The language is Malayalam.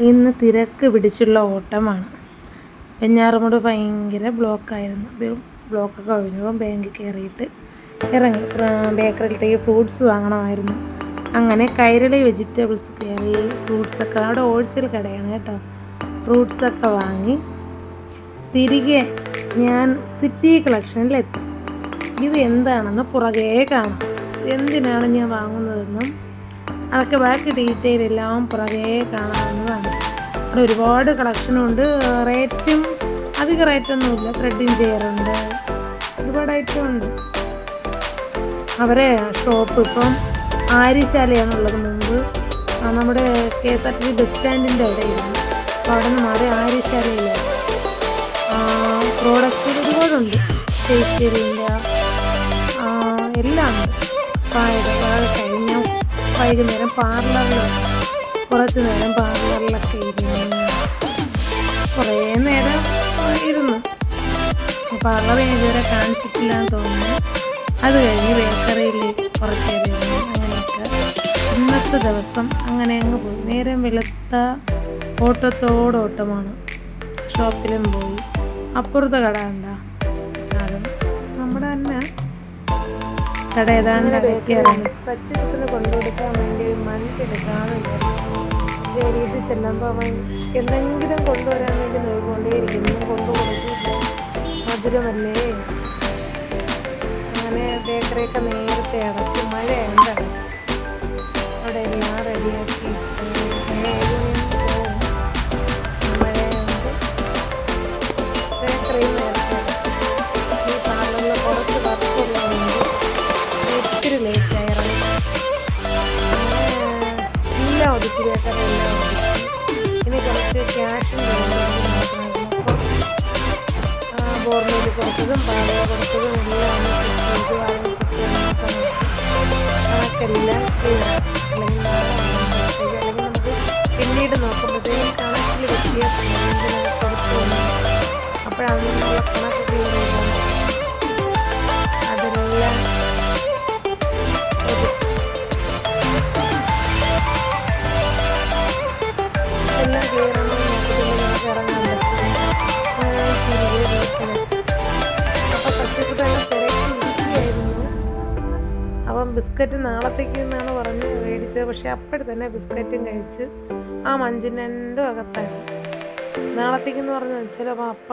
ഇന്ന് തിരക്ക് പിടിച്ചുള്ള ഓട്ടമാണ്. വെഞ്ഞാറമൂട് ഭയങ്കര ബ്ലോക്കായിരുന്നു. ബ്ലോക്കൊക്കെ ഒഴിഞ്ഞപ്പോൾ ബാങ്കിൽ കയറിയിട്ട് ഇറങ്ങി. ബേക്കറിയിലത്തേക്ക് ഫ്രൂട്ട്സ് വാങ്ങണമായിരുന്നു. അങ്ങനെ കൈരളി വെജിറ്റബിൾസ് കയറി ഫ്രൂട്ട്സൊക്കെ അവിടെ ഹോൾസെയിൽ കടയാണ് കേട്ടോ. ഫ്രൂട്ട്സൊക്കെ വാങ്ങി തിരികെ ഞാൻ സിറ്റി കളക്ഷനിലെത്തി. ഇത് എന്താണെന്ന് പുറകേ കാണാം. എന്തിനാണ് ഞാൻ വാങ്ങുന്നതെന്നും അതൊക്കെ ബാക്കി ഡീറ്റെയിൽ എല്ലാം പുറകെ കാണാവുന്നതാണ്. അവിടെ ഒരുപാട് കളക്ഷനുണ്ട് റേറ്റും അധിക റേറ്റൊന്നുമില്ല ത്രെഡിങ് ചെയറുണ്ട് ഒരുപാട് ഐറ്റം ഉണ്ട്. അവരെ ഷോപ്പ് ഇപ്പം ആര്യശാലയാണുള്ളത് മുമ്പ്. നമ്മുടെ K S R T C bus സ്റ്റാൻഡിന്റെ അവിടെയായിരുന്നു അപ്പോൾ അവിടെ നിന്ന് മാറി ആര്യശാലയിലാണ് പ്രോഡക്റ്റ് ഒരുപാടുണ്ട്. ഫേഷ്യലിന്റെ എല്ലാം സ്പായുടെ കഴിഞ്ഞ. വൈകുന്നേരം പാർലറിൽ കുറച്ച് നേരം പാർലറിലൊക്കെ ഇരുന്ന് കുറേ നേരം ഇരുന്നു. പാർലർ ഇതുവരെ കാണിച്ചിട്ടില്ല എന്ന് തോന്നുന്നു. അത് കഴിഞ്ഞ് ബേക്കറിയിൽ കുറച്ച് നേരം ഇരുന്നു അങ്ങനെയൊക്കെ. ഇന്നത്തെ ദിവസം അങ്ങനെ അങ്ങ് പോയി. നേരം വെളുത്ത ഓട്ടത്തോടോട്ടമാണ് ഷോപ്പിലും പോയി. അപ്പുറത്തെ കട ഉണ്ടാ കട ഏതാണ്ട് ഇറങ്ങി സച്ചിന് കൊണ്ടുകൊടുക്കാൻ വേണ്ടി മഞ്ചെടുക്കാന്ന് വിചാരിച്ചു വീട്ടിൽ ചെല്ലുമ്പോൾ അവൻ എന്തെങ്കിലും കൊണ്ടുവരാൻ വേണ്ടി നോക്കിക്കൊണ്ടേയിരിക്കുന്നു. കൊണ്ടുകൊടുക്കില്ല മധുരമല്ലേ? അങ്ങനെ ബേക്കറിയൊക്കെ നേരത്തെ അടച്ച് മഴയുണ്ട് അടച്ച്. ഒതുക്കി ഇനി കുറച്ച് ക്യാഷും ബോർമയിൽ കൊടുത്തതും പാലക കൊടുത്തതും എല്ലാം ചെയ്ത് കണക്കെല്ലാം അല്ലെങ്കിൽ അല്ലെങ്കിൽ നമുക്ക് പിന്നീട് നോക്കുമ്പോഴത്തേക്കും കണക്കിൽ കൊടുത്തു അപ്പോഴാണ് നമ്മൾ കണക്ക് ബിസ്ക്കറ്റ് നാളത്തേക്ക് എന്നാണ് പറഞ്ഞ് മേടിച്ചത്. പക്ഷെ അപ്പോഴും തന്നെ ബിസ്ക്കറ്റും കഴിച്ച് ആ മഞ്ചിന്റെ അകത്തായിരുന്നു. നാളത്തേക്കെന്ന് പറഞ്ഞു വെച്ചാൽ ചിലപ്പോൾ അപ്പം